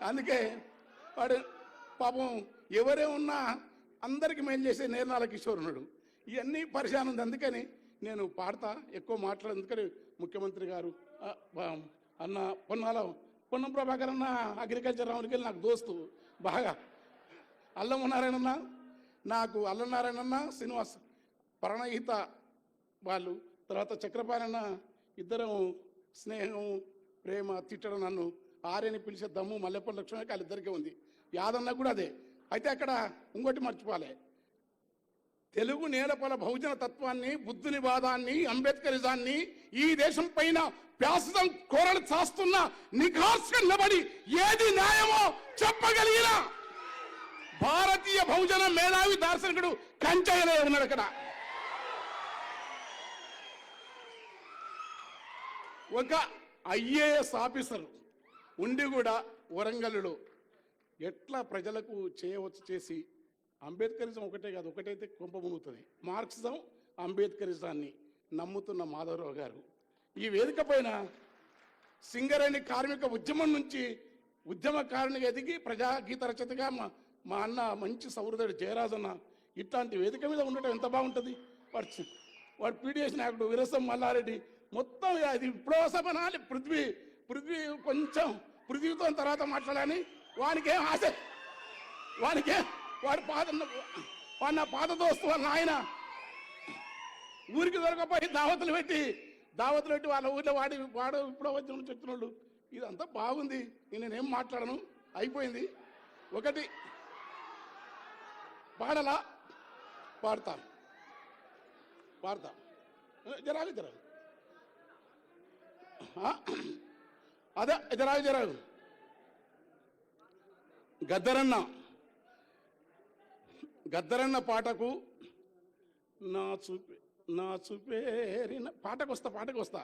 అందుకే వాడు పాపం ఎవరే ఉన్నా అందరికి మేలు చేసే నేర్నాల కిషోర్ ఇవన్నీ పరిశానం ఉంది. అందుకని నేను పాడతా ఎక్కువ మాట్లాడేందుకని ముఖ్యమంత్రి గారు బా- అన్న పొన్నాల పొన్నం ప్రభాకర్ అన్న అగ్రికల్చర్ రావునికి నాకు దోస్తు బాగా. అల్లం నాకు అల్లం శ్రీనివాస్ ప్రణయిత వాళ్ళు తర్వాత చక్రపాణన్న ఇద్దరం స్నేహం ప్రేమ తిట్టడం నన్ను ఆర్యని పిలిచే దమ్ము మల్లెపల్లి లక్ష్మణ వాళ్ళిద్దరికీ ఉంది. యాదన్న కూడా అదే. అయితే అక్కడ ఇంకోటి మర్చిపోలే. తెలుగు నేలపల బహుజన తత్వాన్ని బుద్ధుని వాదాన్ని అంబేద్కరిజాన్ని ఈ దేశం పైన ప్యాసం కోరలు చాస్తున్న నిఘాస్గా నిలబడి ఏది న్యాయమో చెప్పగలిగిన భారతీయ బహుజన మేధావి దార్శనికుడు కంచయ్యలే ఉన్నాడు అక్కడ. ఒక ఐఏఎస్ ఆఫీసర్ ఉండి కూడా వరంగల్లో ఎట్లా ప్రజలకు చేయవచ్చు చేసి అంబేద్కరిజం ఒకటే కాదు ఒకటైతే కొంప మునుగుతుంది. మార్క్సిజం అంబేద్కరిజాన్ని నమ్ముతున్న మాధవరావు గారు. ఈ వేదిక పైన సింగరేణి కార్మిక ఉద్యమం నుంచి ఉద్యమకారునిగా ఎదిగి ప్రజాగీత రచతగా మా మా అన్న మంచి సౌహృదుడు జయరాజన్న ఇట్లాంటి వేదిక మీద ఉండటం ఎంత బాగుంటుంది? వాడు వాడు పీడిఎస్ నాయకుడు వీరసం మల్లారెడ్డి మొత్తం అది ఇప్పుడు సభనాలి పృథ్వీ పృథ్వీ కొంచెం పృథ్వీతో తర్వాత మాట్లాడాలని వానికి ఏం ఆశ? వానికి? వాడి పాత వాడి నా పాత దోస్తు వాళ్ళ ఆయన ఊరికి దొరకపోయి దావతులు పెట్టి దావతులు పెట్టి వాళ్ళ ఊళ్ళో వాడి వాడు ఇప్పుడు వచ్చిన చెప్తున్నాడు. ఇదంతా బాగుంది. నేనేం మాట్లాడను? అయిపోయింది. ఒకటి పాడలా? పాడతాను. పాడతా జరాలి జరాలి. అదే జరాలి జరాలి గద్దరన్న. గద్దరన్న పాటకు నా చూపే నా చూపేరిన పాటకు వస్తా పాటకు వస్తా.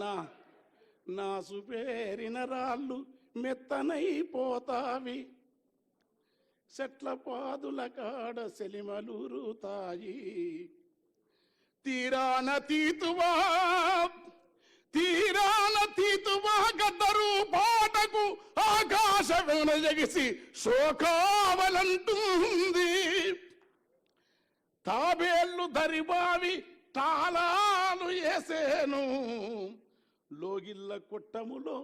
నా నా చూపేరిన రాళ్ళు మెత్తనైపోతావి చెట్ల పాదుల కాడ సెలిమలురుతాయి. తీరాన తీతువా తీరాన తీతువా గద్దరు పాటకు ఆకాశ ఎగిసి శోకావలంటుంది. తాబేళ్ళు దరిబావి తాళాలు వేసేను లోగిళ్ళ కొట్టములో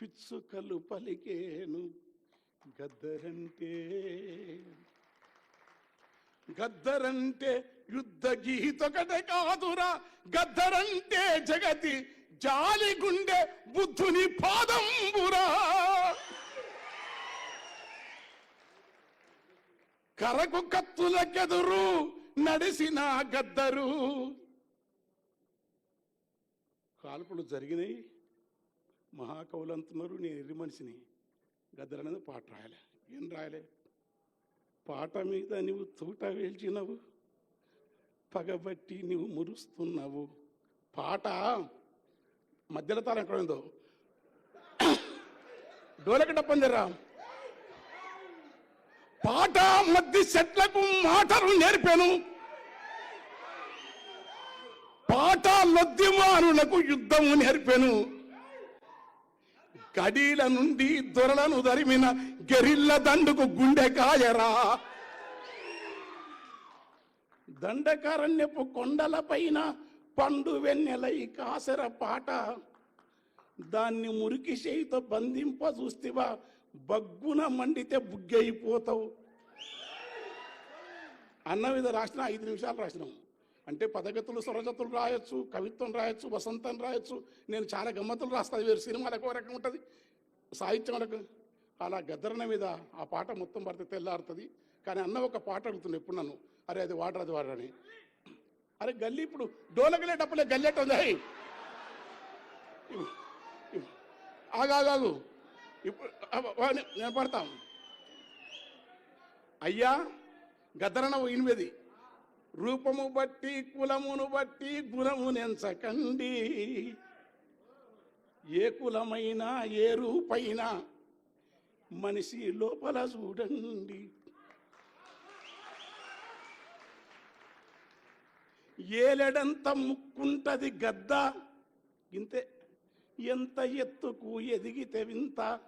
పిచ్చుకలు పలికేను. గద్దరంటే గద్దరంటే యుద్ధ గీతొకటే కాదురా. గద్దరంటే జగతి జాలి గుండె బుద్ధుని పాదంబురా. కరకు కత్తులకెదురు నడిసిన గద్దరు. కాల్పులు జరిగినాయి. మహాకవులు అంటున్నారు నేను ఎర్రి మనిషిని. గద్దరు అనేది పాట రాయలే. ఏం రాయలే? పాట మీద నువ్వు తూట వేల్చినవు. పగబట్టి నువ్వు మురుస్తున్నావు. పాట మధ్యలో తాళం ఎక్కడ ఉందో? డోలకి డప్పందిరా పాట మధ్య చెట్లకు మాటలు నేర్పాను. పాట లొద్దిమానులకు యుద్ధము నేర్పాను. గడీల నుండి దొరలను దరిమిన గెరిల్ల దండుకు గుండె కాయరా. దండకారణ్యపు కొండల పైన పండు వెన్నెలై కాసర పాట. దాన్ని మురికి చేయితో బంధింప చూస్తేవా బగ్గున మండితే బుగ్గైపోతావు. అన్న మీద రాసిన ఐదు నిమిషాలు రాసినాం. అంటే పదగతులు స్వరజతులు రాయొచ్చు కవిత్వం రాయొచ్చు వసంతం రాయొచ్చు. నేను చాలా గమ్మతులు రాస్తాను వేరు సినిమాలకు ఒక రకం ఉంటుంది. సాహిత్యం రకం. అలా గద్దరణ మీద ఆ పాట మొత్తం పడితే తెల్లారుతుంది. కానీ అన్న ఒక పాట అడుగుతుంది ఎప్పుడు నన్ను? అరే అది వాటర్ అది వాటర్ అరే గల్లీ ఇప్పుడు డోలగలేటప్పుడే గల్లెట్ ఉంది? ఆగాగాగు ఇప్పుడు అబ్బ, నేను పడతాం అయ్యా గద్దరన ఎనిమిది రూపము బట్టి కులమును బట్టి గుణము నెంచకండి. ఏ కులమైనా ఏ రూపైనా మనిషి లోపల చూడండి. ఏలెడంత ముక్కుంటది గద్ద. ఇంతే. ఎంత ఎత్తుకు ఎదిగితే వింత.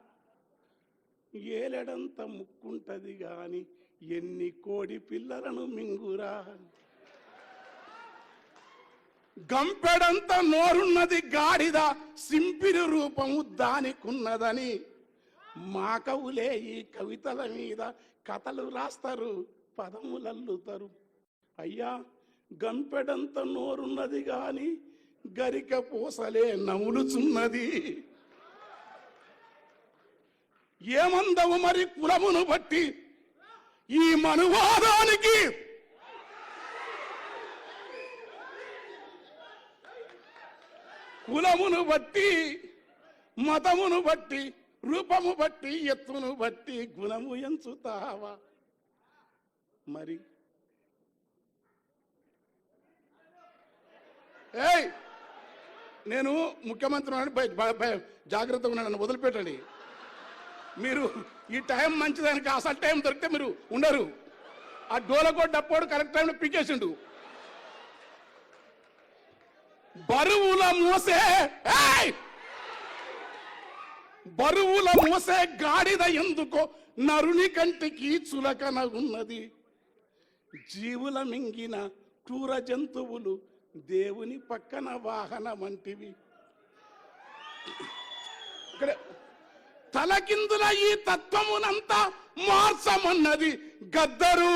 ఏలెడంత ముక్కుంటది గాని ఎన్ని కోడి పిల్లలను మింగురా. గంపెడంత నోరున్నది గాడిద సింపిరి రూపము దానికున్నదని. మా కవులే ఈ కవితల మీద కథలు రాస్తారు పదములల్లుతారు. అయ్యా గంపెడంత నోరున్నది గాని గరిక పూసలే నములుచున్నది. ఏమందవు మరి కులమును బట్టి ఈ మనువాదానికి? కులమును బట్టి మతమును బట్టి రూపము బట్టి ఎత్తును బట్టి గుణము ఎంచుతావా? మరి ఏయ్! నేను ముఖ్యమంత్రి ఉన్నాను, జాగ్రత్తగా ఉన్నాను నన్ను వదిలిపెట్టండి. మీరు ఈ టైం మంచిదానికి అసలు టైం దొరికితే మీరు ఉండరు. ఆ డోలకో డప్పోడు కరెక్ట్ టైంలో పీకేసిండు. బరువుల మోసే బరువుల మోసే గాడిద ఎందుకో నరుని కంటికి చులకన ఉన్నది. జీవుల మింగిన క్రూర జంతువులు దేవుని పక్కన వాహనం వంటివి. ఇక్కడ తలకిందుల ఈ తత్వమునంతా మార్చమన్నది గద్దరు.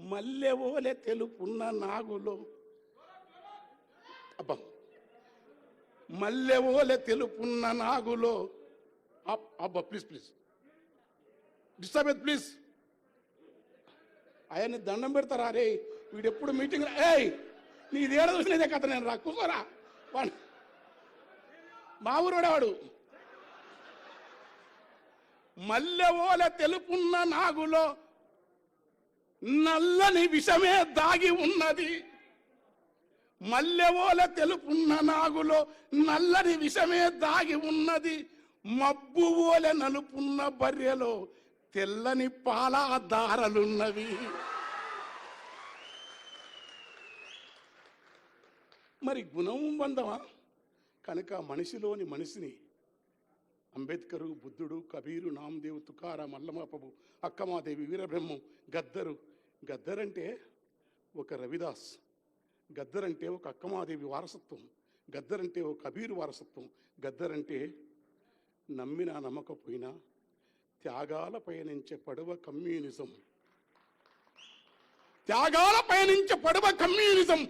మల్లెవోలె తెలుపున్న నాగులో. అబ్బా. మల్లెవోలె తెలుపున్న నాగులో. అప్- అబ్బా ప్లీజ్ ప్లీజ్ డిస్టర్బ్ ప్లీజ్ ఆయన్ని దండం పెడతారా? రే వీడు ఎప్పుడు మీటింగ్ ఏయ్ నీది ఏడ చూసినదే కథ నేను రా కూర్చోరా. వాడు మా ఊరోడే వాడు? మల్లెవోల తెలుపున్న నాగులో నల్లని విషమే దాగి ఉన్నది. మల్లెవోల తెలుపున్న నాగులో నల్లని విషమే దాగి ఉన్నది. మబ్బు ఓల నలుపున్న బర్రెలో తెల్లని పాలాదారలున్నవి మరి గుణం బంధమా కనుక మనిషిలోని మనిషిని అంబేద్కరు బుద్ధుడు కబీరు నామదేవ్ తుకారా మల్లమాపబు అక్కమాదేవి వీరబ్రహ్మం గద్దరు. గద్దరంటే ఒక రవిదాస్. గద్దరంటే ఒక అక్కమాదేవి వారసత్వం. గద్దరంటే ఒక కబీరు వారసత్వం. గద్దరంటే నమ్మినా నమ్మకపోయినా త్యాగాల పయనించే పడవ కమ్యూనిజం. త్యాగాల పయనించే పడవ కమ్యూనిజం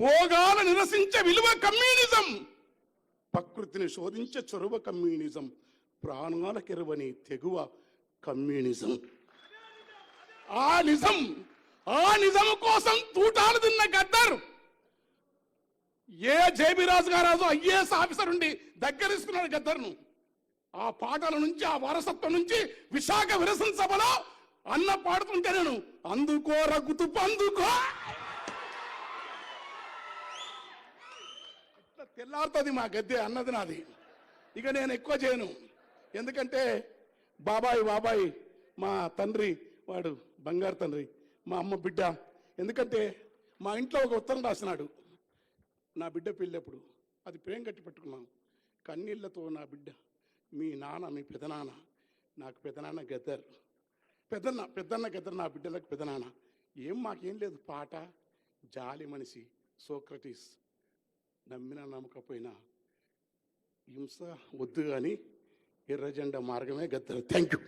భోగాల నిరసించే విలువ కమ్యూనిజం. ప్రకృతిని శోధించే చొరవ కమ్యూనిజం ప్రాణాల కెరవని తెగువ కమ్యూనిజం. ఆ నిజం ఆ నిజం కోసం తూటాలు తిన్న Gaddar. A J B Raju IAS officer ఉండి దగ్గరిస్తున్నాడు గద్దర్ను. ఆ పాటల నుంచి ఆ వారసత్వం నుంచి విశాఖ విరసన సభలో అన్న పాడుతుంటే నేను అందుకో రగ్గుతు అందుకో. ఇట్లా తెల్లారుతుంది మా గద్దె అన్నది నాది. ఇక నేను ఎక్కువ చేయను. ఎందుకంటే బాబాయ్ బాబాయ్ మా తండ్రి వాడు బంగారు తండ్రి మా అమ్మ బిడ్డ. ఎందుకంటే మా ఇంట్లో ఒక ఉత్తరం రాసినాడు. నా బిడ్డ పెళ్ళప్పుడు అది ప్రేమ కట్టి పెట్టుకున్నాం కన్నీళ్ళతో నా బిడ్డ. మీ నాన్న మీ పెదనాన్న నాకు పెదనాన్న గద్దర్. పెద్దన్న పెద్దన్న గద్దర్ నా బిడ్డలకు పెదనాన్న. ఏం మాకేం లేదు పాట. జాలి మనిషి సోక్రటీస్ నమ్మినా నమ్మకపోయినా హింస వద్దు కానీ ఎర్రజెండా మార్గమే గద్దరు. Thank you